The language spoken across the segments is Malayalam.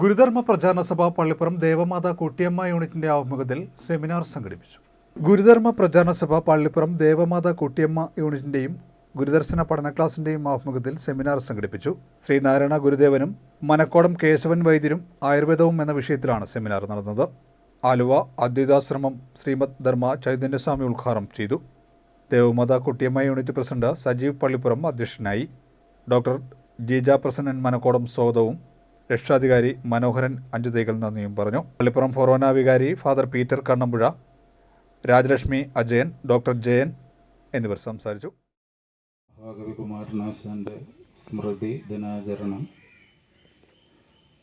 ഗുരുധർമ്മ പ്രചാരണ സഭ പള്ളിപ്പുറം ദേവമാതാ കുട്ടിയമ്മ യൂണിറ്റിന്റെ ആഭിമുഖ്യത്തിൽ സെമിനാർ സംഘടിപ്പിച്ചു. ഗുരുധർമ്മ പ്രചാരണ സഭ പള്ളിപ്പുറം ദേവമാതാ കുട്ടിയമ്മ യൂണിറ്റിന്റെയും ഗുരുദർശന പഠന ക്ലാസിന്റെയും ആഭിമുഖ്യത്തിൽ സെമിനാർ സംഘടിപ്പിച്ചു. ശ്രീനാരായണ ഗുരുദേവനും മനക്കോടം കേശവൻ വൈദ്യരും ആയുർവേദവും എന്ന വിഷയത്തിലാണ് സെമിനാർ നടന്നത്. ആലുവ അദ്വൈതാശ്രമം ശ്രീമദ് ധർമ്മ ചൈതന്യസ്വാമി ഉദ്ഘാടനം ചെയ്തു. ദേവമാതാ കുട്ടിയമ്മ യൂണിറ്റ് പ്രസിഡന്റ് സജീവ് പള്ളിപ്പുറം അധ്യക്ഷനായി. ഡോക്ടർ ജീജ പ്രസന്നൻ മനക്കോടം സ്വാഗതവും രക്ഷാധികാരി മനോഹരൻ അഞ്ചുതൈകൾ നന്ദിയും പറഞ്ഞു. പള്ളിപ്പുറം ഫൊറോന വികാരി father Peter Kannampuzha Rajalakshmi Ajayan doctor Jayan എന്നിവർ സംസാരിച്ചു. ഭാഗവികുമാരനാശാന്റെ സ്മൃതി ദിനാചരണം.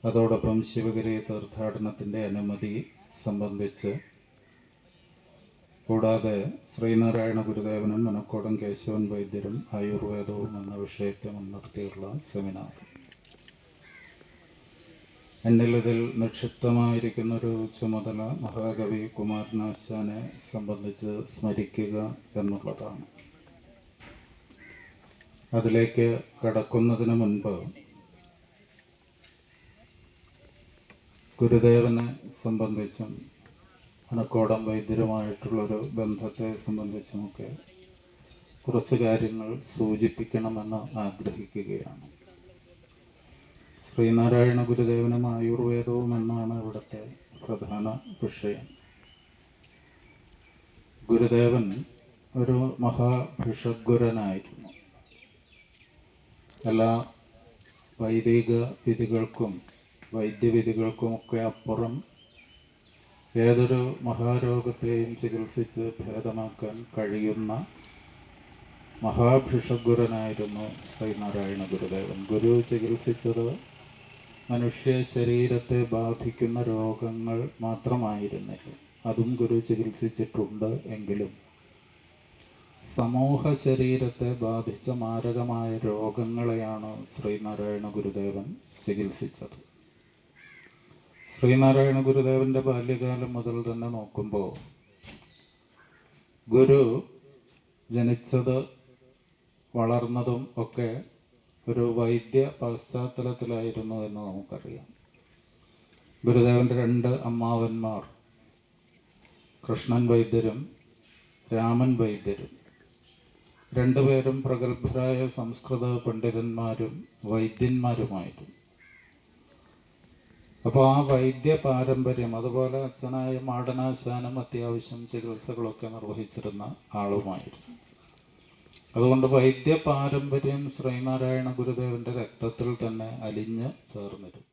അതോടൊപ്പം ശിവഗിരി തീർത്ഥാടനത്തിന്റെ അനുമതി സംബന്ധിച്ച് കൂടാതെ ശ്രീനാരായണ ഗുരുദേവനും മനക്കോടം കേശവൻ വൈദ്യരും ആയുർവേദവും എന്ന വിഷയത്തെ മുൻനിർത്തിയുള്ള സെമിനാർ. എന്നിൽ ഇതിൽ നിക്ഷിപ്തമായിരിക്കുന്ന ഒരു ചുമതല മഹാകവി കുമാരനാശാനെ സംബന്ധിച്ച് സ്മരിക്കുക എന്നുള്ളതാണ്. അതിലേക്ക് കടക്കുന്നതിന് മുൻപ് ഗുരുദേവനെ സംബന്ധിച്ചും അണക്കോടം വൈദ്യരുമായിട്ടുള്ളൊരു ബന്ധത്തെ സംബന്ധിച്ചുമൊക്കെ കുറച്ച് കാര്യങ്ങൾ സൂചിപ്പിക്കണമെന്ന് ആഗ്രഹിക്കുകയാണ്. ശ്രീനാരായണ ഗുരുദേവനും ആയുർവേദവും എന്നാണ് ഇവിടുത്തെ പ്രധാന വിഷയം. ഗുരുദേവൻ ഒരു മഹാഭിഷഗ്വരനായിരുന്നു. എല്ലാ വൈദിക വിധികൾക്കും വൈദ്യവിധികൾക്കുമൊക്കെ അപ്പുറം ഏതൊരു മഹാരോഗത്തെയും ചികിത്സിച്ച് ഭേദമാക്കാൻ കഴിയുന്ന മഹാഭിഷഗ്വരനായിരുന്നു ശ്രീനാരായണ ഗുരുദേവൻ. ഗുരു ചികിത്സിച്ചത് മനുഷ്യ ശരീരത്തെ ബാധിക്കുന്ന രോഗങ്ങൾ മാത്രമായിരുന്നില്ല. അതും ഗുരു ചികിത്സിച്ചിട്ടുണ്ട് എങ്കിലും. സമൂഹ ശരീരത്തെ ബാധിച്ച മാരകമായ രോഗങ്ങളെയാണ് ശ്രീനാരായണ ഗുരുദേവൻ ചികിത്സിച്ചത്. ശ്രീനാരായണ ഗുരുദേവന്റെ ബാല്യകാലം മുതൽ തന്നെ നോക്കുമ്പോൾ ഗുരു ജനിച്ചത് വളർന്നതും ഒക്കെ ഒരു വൈദ്യ പശ്ചാത്തലത്തിലായിരുന്നു എന്ന് നമുക്കറിയാം. ഗുരുദേവന്റെ രണ്ട് അമ്മാവന്മാർ കൃഷ്ണൻ വൈദ്യരും രാമൻ വൈദ്യരും. രണ്ടുപേരും പ്രഗത്ഭരായ സംസ്കൃത പണ്ഡിതന്മാരും വൈദ്യന്മാരുമായിരുന്നു. അപ്പോൾ ആ വൈദ്യ പാരമ്പര്യം അതുപോലെ അച്ഛനായ മാടനാശാനം അത്യാവശ്യം ചികിത്സകളൊക്കെ നിർവഹിച്ചിരുന്ന ആളുമായിരുന്നു. അതുകൊണ്ട് വൈദ്യ പാരമ്പര്യം ശ്രീനാരായണ ഗുരുദേവന്റെ രക്തത്തിൽ തന്നെ അലിഞ്ഞ് ചേർന്നിരുന്നു.